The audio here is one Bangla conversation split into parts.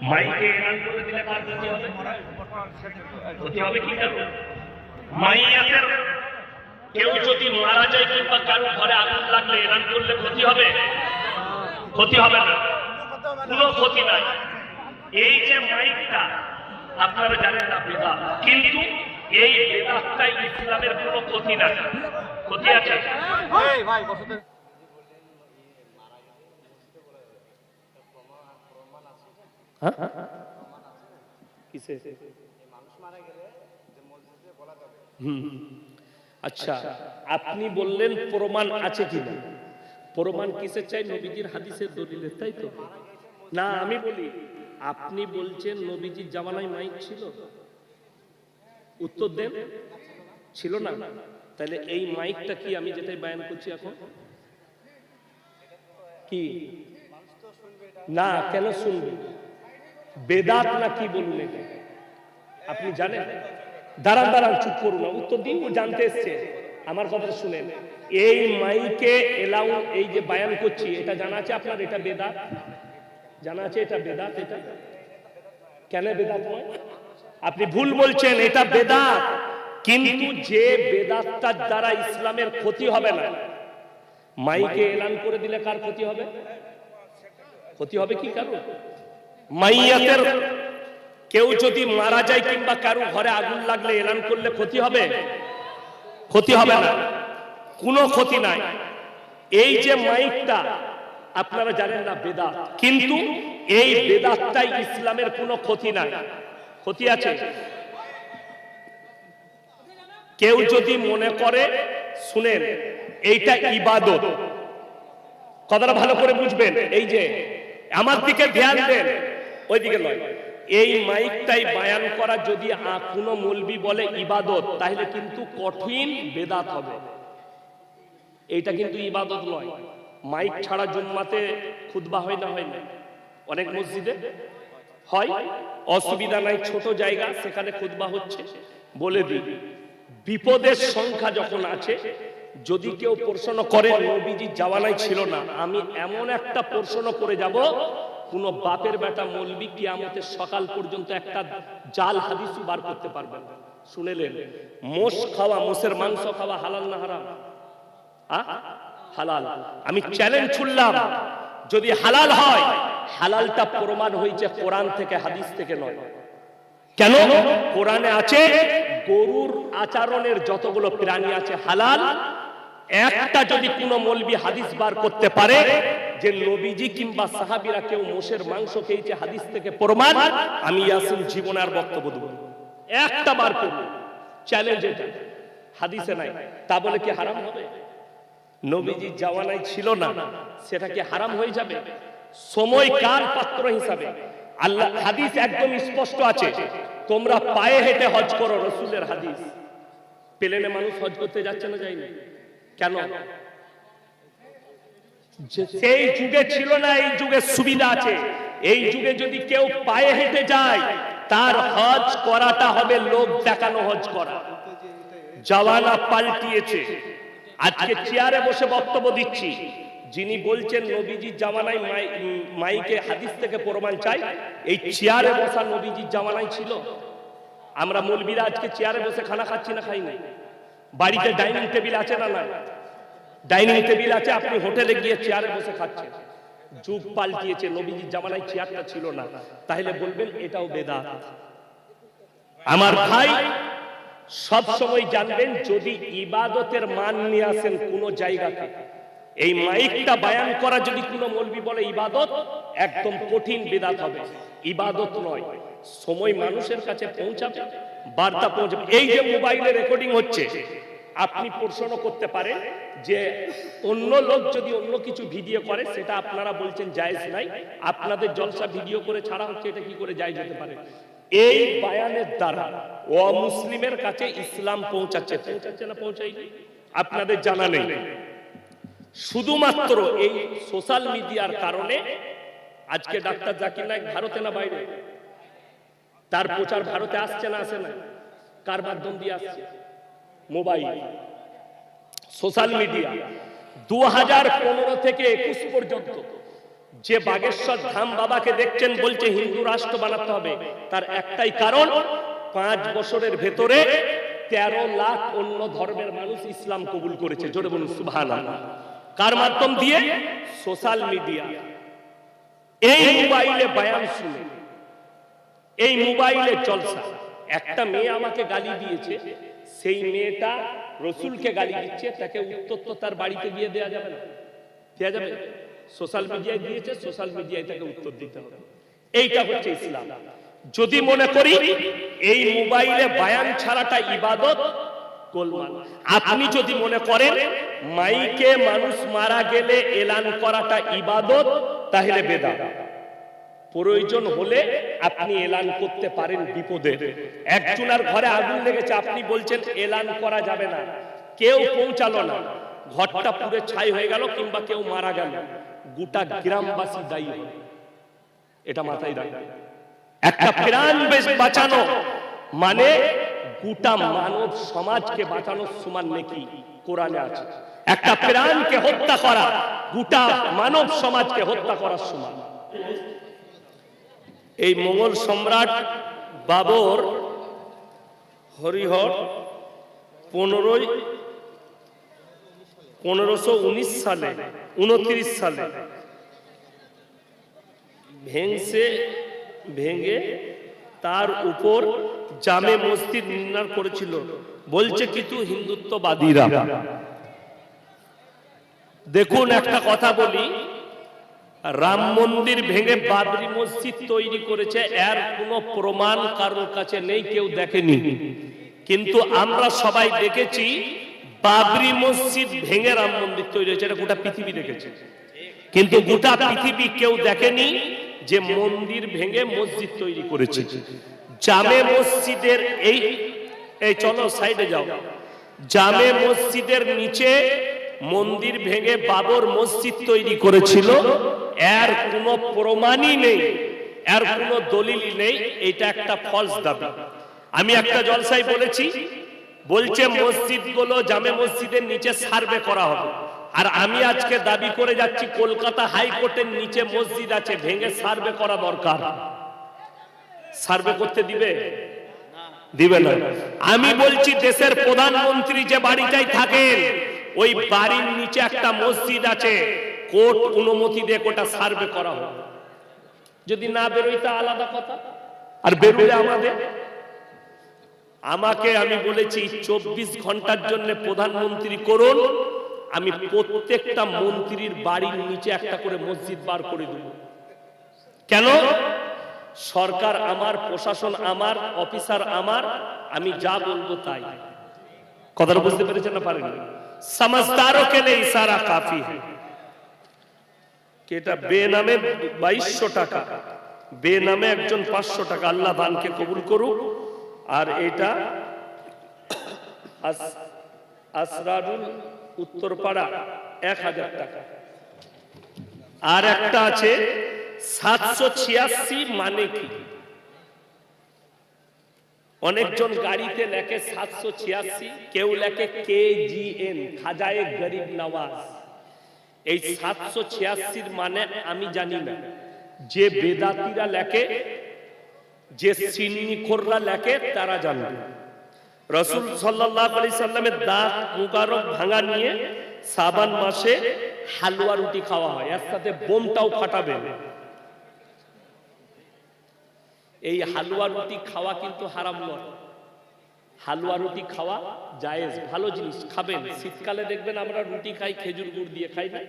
মাইকে এলান করে দিলে ক্ষতি হবে। ক্ষতি হবে কি কারণ? মাইয়াতের কেউ যদি মারা যায় কিংবা কারও ঘরে আগুন লাগলে এলান করলে ক্ষতি হবে? ক্ষতি হবে না। কোনো ক্ষতি নাই। এই যে মাইকটা, আপনারা জানেন না বেদা কিন্তু এই বেদাতটাই ইসলামের কোনো ক্ষতি না। ক্ষতি আছে কিসে হুম। আচ্ছা। আপনি বললেন প্রমাণ আছে কিনা? প্রমাণ কিসের চাই? নবীজির হাদিসের দলিলের তাই তো? না আমি বলি আপনি বলছেন নবীজির জামানায় মাইক ছিল? উত্তর দেন। ছিল না? তাহলে এই মাইকটা কি আমি যেটাই বায়ান করছি এখন? কি? না কেন শুনবে? বেদাত না কি বলুন আপনি জানেন? দাঁড়ান দাঁড়ান, চুপ করুন। উত্তর দিন ও জানতে এসছে। আমার কথা শুনেন। এই মাইকে এলাউ এই যে বায়ান করছি, এটা জানা আছে আপনার? এটা বেদাত? জানা আছে এটা বেদাত? এটা? কেন বেদাত আপনি ভুল বলছেন, এটা বেদাত। কিন্তু যে বেদাতটার দ্বারা ইসলামের ক্ষতি হবে না, মাইকে এলান করে দিলে কার ক্ষতি হবে? ক্ষতি হবে কি কারণ মাইয়াতের কেউ যদি মারা যায় কিংবা কারও ঘরে আগুন লাগলে এলান করলে ক্ষতি হবে? ক্ষতি হবে না। কোনো ক্ষতি নাই। এই যে মাইকটা, আপনারা জানেন না বেদাত। কিন্তু এই বেদাতটাই ইসলামের কোনো ক্ষতি নাই। ক্ষতি আছে? কেউ যদি মনে করে, শুনেন, এইটা ইবাদত। কথাটা ভালো করে বুঝবেন। এই যে, আমার দিকে ধ্যান দেন। ওইদিকে নয়। এই মাইকটাই বায়ান করা যদি কোনো মলবি বলে ইবাদত, তাহলে কিন্তু কঠিন বেদাত হবে। এইটা কিন্তু ইবাদত নয়। মাইক ছাড়া জুম্মাতে খুতবা হয় না হয় না। অনেক মসজিদে হয়। অসুবিধা নাই, ছোট জায়গা, সেখানে খুতবা হচ্ছে। বলে দিই, বিপদের সংখ্যা যখন আছে, যদি কেউ প্রশ্ন করে, নবীজি জাওয়ানায় ছিল না, আমি এমন একটা প্রশ্ন করে যাব কোন বাপের বেটা মলবি কি কিয়ামতের সকাল পর্যন্ত একটা জাল হাদিসু বার করতে পারবেন না। শুনেলেন, মোষ খাওয়া, মোষের মাংস খাওয়া হালাল না হারাম? হালাল। আমি চ্যালেঞ্জ ছুড়লাম যদি হালাল হয়, হালালটা প্রমাণ হয়েছে কোরআন থেকে, হাদিস থেকে নয়। কেন? কোরআনে আছে, গরুর আচরণের যতগুলো প্রাণী আছে হালাল, একটা যদি কোনো মলবি হাদিস বার করতে পারে যে নবীজি কিংবা সাহাবিরা কেউ মোষের মাংস খেয়েছে, হাদিস থেকে প্রমাণ, আমি ইয়াসিন জীবন আর বক্তব্য দেব একটা বার করব চ্যালেঞ্জ এটা। হাদিসে নাই। তা বলে কি হারাম হবে? নবীজি জাওয়ানায় ছিল না। সেটা কি হারাম হয়ে যাবে? সময় কার পাত্র হিসাবে? আল্লাহ, হাদিস একদম স্পষ্ট আছে। তোমরা পায়ে হেঁটে হজ করো, রসুলের হাদিস। প্লেনে মানুষ হজ করতে যাচ্ছে না যায়নি? কেন? সেই যুগে ছিল না, এই যুগে সুবিধা আছে। এই যুগে যদি কেউ পায়ে হেঁটে যায়, তার হজ করাটা হবে লোক দেখানো হজ করা। জওয়ানা পাল্টিয়েছে। আজকে চেয়ারে বসে বক্তব্য দিচ্ছি। যিনি বলছেন নবীজির জামানায় মাই- মাইকে হাদিস থেকে প্রমাণ চাই, এই চেয়ারে বসা নবীজির জামানায় ছিল। আমরা মৌলবীরা আজকে চেয়ারে বসে খানা খাচ্ছি না, খাই নাই। বাড়িতে ডাইনিং টেবিল আছে না না ডাইনিং টেবিল আছে, আপনি হোটেলে গিয়ে চেয়ারে বসে খাচ্ছেন। যুগ পাল্টিয়েছে নবীজির জামানায় চেয়ারটা ছিল না। তাহলে বলবেন, এটাও বেদাত। আমার ভাই সব সময় জানবেন, যদি ইবাদতের মান নিয়ে আসেন কোন জায়গাতে, এই মাইকটা বায়ান করা যদি কোনো মলবি বলে ইবাদত, একদম কঠিন বেদাত হবে। ইবাদত নয়, সময় মানুষের কাছে পৌঁছাবে, বার্তা পৌঁছাবে। এই যে মোবাইলে রেকর্ডিং হচ্ছে আপনি প্রশ্ন করতে পারেন যে অন্য লোক যদি অন্য কিছু ভিডিও করে, সেটা আপনারা বলছেন জায়েজ নাই। আপনাদের জলসা ভিডিও করে ছাড়া হচ্ছে, এটা কি করে জায়েজ হতে পারে? এই বায়ানের দ্বারা অমুসলিমের কাছে ইসলাম পৌঁছাচ্ছে। পৌঁছাচ্ছে না পৌঁছাই আপনাদের জানা নেই। শুধুমাত্র এই সোশ্যাল মিডিয়ার কারণে আজকে ডাক্তার জাকির নায়ক ভারতে না বাইরে? তার প্রচার ভারতে আসছে না, আসে না কার মাধ্যম দিয়ে আসছে? মোবাইল, সোশ্যাল মিডিয়া দু হাজার পনেরো থেকে একুশ পর্যন্ত। যে বাগেশ্বর ধাম বাবাকে দেখছেন বলছে হিন্দু রাষ্ট্র বানাতে হবে, তার একটাই কারণ, পাঁচ বছরের ভেতরে তেরো লাখ অন্য ধর্মের মানুষ ইসলাম কবুল করেছে। জোরে বলুন সুবহান কার মাধ্যম দিয়ে? Social media. এই মোবাইলে বয়ান শুনে, এই মোবাইলে জলসা। একটা মেয়ে আমাকে গালি দিয়েছে সেই মেয়েটা রসুলকে গালি দিচ্ছে, তাকে উত্তর তো তার বাড়িতে গিয়ে দেয়া যাবে না। দেয়া যাবে সোশ্যাল মিডিয়ায় দিয়েছে সোশ্যাল মিডিয়ায় তাকে উত্তর দিতে হবে। এইটা হচ্ছে ইসলাম। যদি মনে করি, এই মোবাইলে বায়ান ছাড়াটা ইবাদত আপনি যদি মনে করেন, মাইকে মানুষ মারা গেলে এলান করাটা ইবাদত, তাহলে বেদা প্রয়োজন হলে আপনি এলান করতে পারেন বিপদে। একজনের ঘরে আগুন লেগেছে, আপনি বলছেন, এলান করা যাবে না। কেউ পৌঁছালো না। ঘরটা পুরো ছাই হয়ে গেল কিংবা কেউ মারা গেল। গোটা গ্রামবাসী দায়ী। এটা মাথায় রাখবেন একটা প্রাণ বেশ বাঁচানো মানে গোটা মানব সমাজকে বাঁচানোর সমান নাকি কোরআনে আছে। একটা প্রাণকে হত্যা করা, গোটা মানব সমাজকে হত্যা করার সমান। এই মোগল সম্রাট বাবর হরিহর পনেরোই পনেরোশো উনিশ সালে উনত্রিশ সালে ভেংসে ভেঙে তার উপর জামে মসজিদ নির্মাণ করেছিল। বলছে কিন্তু হিন্দুত্ববাদীরা দেখুন একটা কথা বলি। রাম মন্দির ভেঙে বাবরি মসজিদ তৈরি করেছে, এর কোনো প্রমাণ কারোর কাছে নেই, কেউ দেখেনি। কিন্তু আমরা সবাই দেখেছি, বাবরি মসজিদ ভেঙে রাম মন্দির তৈরি হয়েছে, এটা গোটা পৃথিবী দেখেছে। কিন্তু গোটা পৃথিবী কেউ দেখেনি যে মন্দির ভেঙে মসজিদ তৈরি করেছে। জামে মসজিদের এই এই চলো সাইডে যাও। জামে মসজিদের নিচে মন্দির ভেঙে বাবর মসজিদ তৈরি করেছিল। এর কোনো প্রমাণই নেই। এর কোনো দলিলই নেই। এটা একটা ফলস দাবি। আমি একটা জলসাই বলেছি, বলছে মসজিদগুলো জামে মসজিদের নিচে সার্ভে করা হবে। আর আমি আজকে দাবি করে যাচ্ছি, কলকাতা হাইকোর্টের নিচে মসজিদ আছে, ভেঙে সার্ভে করা দরকার। সার্ভে করতে দিবে? দিবে না। আমি বলছি, দেশের প্রধানমন্ত্রী যে বাড়িটাই থাকেন ওই বাড়ির নিচে একটা মসজিদ আছে, কোর্ট অনুমতি দিয়ে কোটা সার্ভে করা হবে। যদি না বেরোই তা আলাদা কথা। আর বেরোলে আমাদের? আমাকে আমি বলেছি, চব্বিশ ঘণ্টার জন্য প্রধানমন্ত্রী করুন, আমি প্রত্যেকটা মন্ত্রীর বাড়ির নিচে একটা করে মসজিদ বার করে দেব। কেন? সরকার আমার, প্রশাসন আমার, অফিসার আমার, আমি যা বলব তাই। কথাটা বুঝতে পেরেছেন না পারেন কে লিয়ে ইশারা কাফি কি এটা বেনামে বাইশশো টাকা বেনামে একজন পাঁচশো টাকা আল্লাহ দানকে কবুল করুক আর এটা আস- আসরারুল উত্তরপাড়া এক হাজার টাকা আর একটা আছে সাতশো ছিয়াশি মানে কি অনেকজন গাড়িতে লেখে সাতশো ছিয়াশি, কেউ লেখে কে জি এন খাজায়ে গরিব নওয়াজ। এই সাতশো ছিয়াশির মানে আমি জানি না। যে বেদাতিরা লেখে, যে সিন্নিখোররা লেখে, তারা জানবে। রসুল সাল্লামের দাঁত মুবারক ভাঙা নিয়ে সাবান মাসে হালুয়া রুটি খাওয়া হয়। এর সাথে বোমটাও ফাটাবেন। এই হালুয়া রুটি খাওয়া কিন্তু হারাম নয়। হালুয়া রুটি খাওয়া জায়েজ, ভালো জিনিস, খাবেন। শীতকালে দেখবেন আমরা রুটি খাই, খেজুর গুড় দিয়ে খাই না।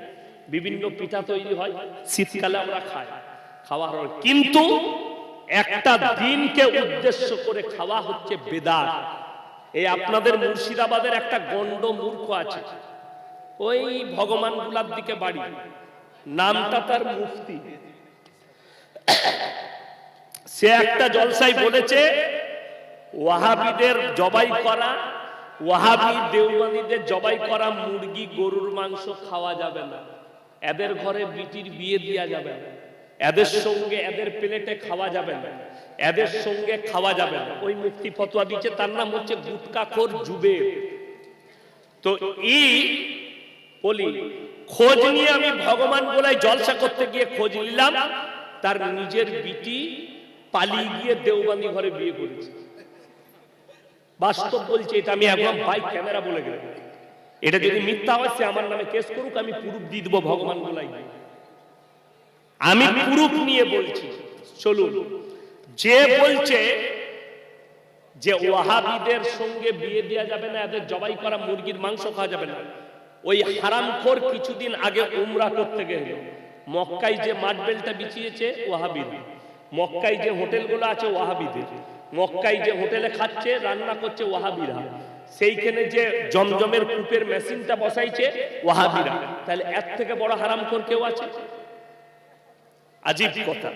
বিভিন্ন পিঠা তৈরি হয়, শীতকালে আমরা খাই, খাওয়া হয়। কিন্তু একটা দিনকে উদ্দেশ্য করে খাওয়া হচ্ছে বেদাত। এই আপনাদের মুর্শিদাবাদের একটা গন্ড মূর্খ আছে। ওই ভগবানগুলার দিকে বাড়ি। নামটা তার মুফতি। সে একটা জলসাই বলেছে, ওয়াহাবিদের জবাই করা, ওয়াহাবি দেওয়ানিদের জবাই করা মুরগি, গরুর মাংস খাওয়া যাবে না। এদের ঘরে বিটির বিয়ে দেওয়া যাবে না। এদের সঙ্গে এদের প্লেটে খাওয়া যাবে না। এদের সঙ্গে খাওয়া যাবে না। ওই মুক্তি ফতোয়া দিচ্ছে, তার নাম হচ্ছে গুটকাখোর জুবে তো ই বলি, খোঁজ নিয়ে আমি ভগবান গোলায় জলসা করতে গিয়ে খোঁজ নিলাম, তার নিজের বিটি পালিয়ে গিয়ে দেওবান্দি ঘরে বিয়ে করেছে। বাস্তব বলছে, এটা আমি একদম বাইক ক্যামেরা বলে গেলাম। এটা যদি মিথ্যা হয়, সে আমার নামে কেস করুক, আমি প্রুফ দিয়ে দেবো ভগবান গোলাই আমি প্রুফ নিয়ে বলছি, চলুন। যে বলছে যে ওয়াহাবিদের সঙ্গে বিয়ে দেওয়া যাবে না, এদের জবাই করা মুরগির মাংস খাওয়া যাবে না। ওই হারামখোর কিছুদিন আগে উমরা করতে গেল। মক্কায় যে মাঠবেলটা বিছিয়েছে ওয়াহাবিদের মক্কায় যে হোটেলগুলো আছে ওয়াহাবিদের, মক্কায় যে হোটেলে খাচ্ছে, রান্না করছে ওয়াহাবিরা। সেইখানে যে জমজমের কূপের মেশিনটা বসাইছে, ওয়াহাবিরা। তাহলে এর থেকে বড় হারাম হারামখোর কেউ আছে? আজীব কথা।